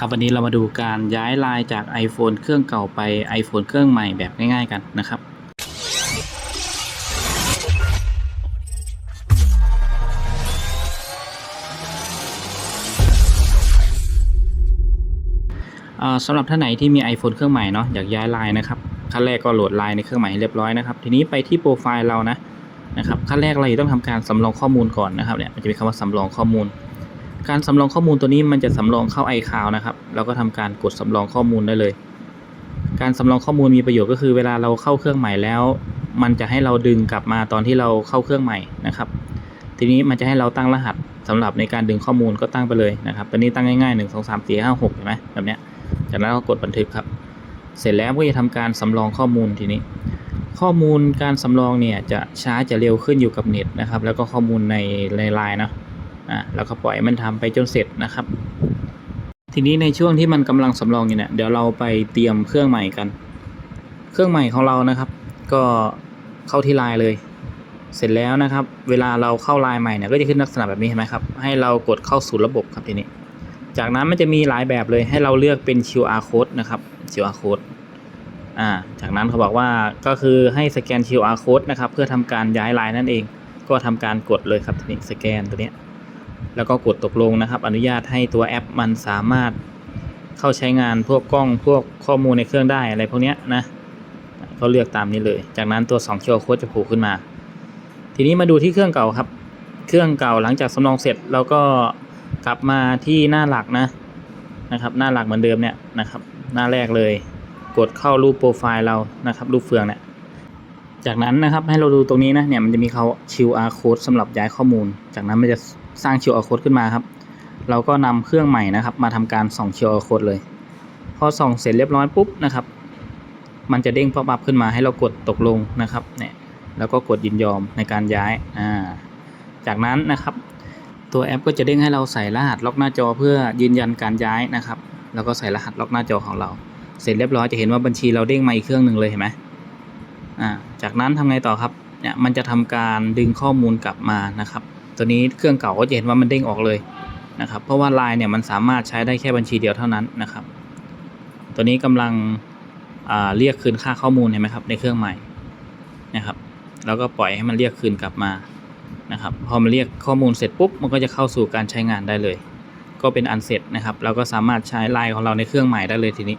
ครับวันนี้เรามาดูการย้ายไลน์จาก iPhone เครื่องเก่าไป iPhone เครื่องใหม่แบบง่ายๆกันนะครับอ่าสำหรับท่านไหนที่มี iPhone เครื่องใหม่เนาะอยากย้ายไลน์นะครับขั้นแรกก็โหลดไลน์ในเครื่องใหม่ให้เรียบร้อยนะครับ ทีนี้ไปที่โปรไฟล์เรานะนะครับขั้นแรกเราต้องทำการสำรองข้อมูลก่อนนะครับเนี่ยมันจะมีคำว่าสำรองข้อมูล การสำรองข้อมูลตัวนี้มันจะสำรองเข้า iCloud นะครับ เราก็ทำการกดสำรองข้อมูลได้เลย การสำรองข้อมูลมีประโยชน์ก็คือเวลาเราเข้าเครื่องใหม่แล้ว มันจะให้เราดึงกลับมาตอนที่เราเข้าเครื่องใหม่นะครับ ทีนี้มันจะให้เราตั้งรหัสสำหรับในการดึงข้อมูลก็ตั้งไปเลยนะครับตัวนี้ตั้งง่ายๆ 1 2 3 4 5 6เห็นไหมแบบเนี้ยจากนั้นก็กดบันทึกครับ เสร็จแล้วก็จะทำการสำรองข้อมูลทีนี้ ข้อมูลการสำรองเนี่ยจะช้าจะเร็วขึ้นอยู่กับเน็ตนะครับ แล้วก็ข้อมูลในในไลน์นะ อะแล้วก็ปล่อยมันทำไปจนเสร็จนะครับ ทีนี้ในช่วงที่มันกำลังสำรองอยู่เนี่ยเดี๋ยวเราไปเตรียมเครื่องใหม่กัน เครื่องใหม่ของเรานะครับ ก็เข้าที่ไลน์เลย เสร็จแล้วนะครับ เวลาเราเข้าไลน์ใหม่เนี่ยก็จะขึ้นลักษณะแบบนี้เห็นไหมครับให้เรากดเข้าสู่ระบบครับทีนี้ จากนั้นมันจะมีหลายแบบเลยให้เราเลือกเป็น QR code นะครับ QR code อ่าจากนั้นเขาบอกว่าก็คือให้สแกน QR code นะครับ เพื่อทำการย้ายไลน์นั่นเอง ก็ทำการกดเลยครับทีนี้สแกนตัวเนี้ย แล้วก็กดตกลงนะครับ อนุญาตให้ตัวแอปมันสามารถเข้าใช้งานพวกกล้องพวกข้อมูลในเครื่องได้อะไรพวกเนี้ยนะก็เลือกตามนี้เลย จากนั้นตัว2 QR code จะโผล่ขึ้นมา ทีนี้มาดูที่เครื่องเก่าครับ เครื่องเก่าหลังจากสำรองเสร็จเราก็กลับมาที่หน้าหลักนะนะครับ หน้าหลักเหมือนเดิมเนี่ยนะครับ หน้าแรกเลย กดเข้ารูปโปรไฟล์เรานะครับรูปเฟืองเนี่ยจากนั้นนะครับให้เราดูตรงนี้นะเนี่ยมันจะมีเขา QR code สำหรับย้ายข้อมูล จากนั้นมันจะ สร้าง QR code ขึ้นมาครับ เราก็นำเครื่องใหม่นะครับ มาทำการส่อง QR code เลย พอส่องเสร็จเรียบร้อยปุ๊บนะครับ มันจะเด้งป๊อปอัพขึ้นมาให้เรากดตกลงนะครับเนี่ยแล้วก็กดยินยอมในการย้ายอ่าจากนั้นนะครับ ตัวแอปก็จะเด้งให้เราใส่รหัสล็อกหน้าจอเพื่อยืนยันการย้ายนะครับ แล้วก็ใส่รหัสล็อกหน้าจอของเรา เสร็จเรียบร้อยจะเห็นว่าบัญชีเราเด้งมาอีกเครื่องหนึ่งเลยเห็นไหมอ่าจากนั้นทำไงต่อครับเนี่ยมันจะทำการดึงข้อมูลกลับมานะครับ ตัวนี้เครื่องเก่าก็จะเห็นว่ามันเด้งออกเลยนะครับ เพราะว่าไลน์เนี่ยมันสามารถใช้ได้แค่บัญชีเดียวเท่านั้นนะครับ ตัวนี้กำลังเรียกคืนค่าข้อมูลเห็นไหมครับในเครื่องใหม่นะครับ แล้วก็ปล่อยให้มันเรียกคืนกลับมานะครับ พอมันเรียกข้อมูลเสร็จปุ๊บมันก็จะเข้าสู่การใช้งานได้เลย ก็เป็นอันเสร็จนะครับ เราก็สามารถใช้ไลน์ของเราในเครื่องใหม่ได้เลยทีนี้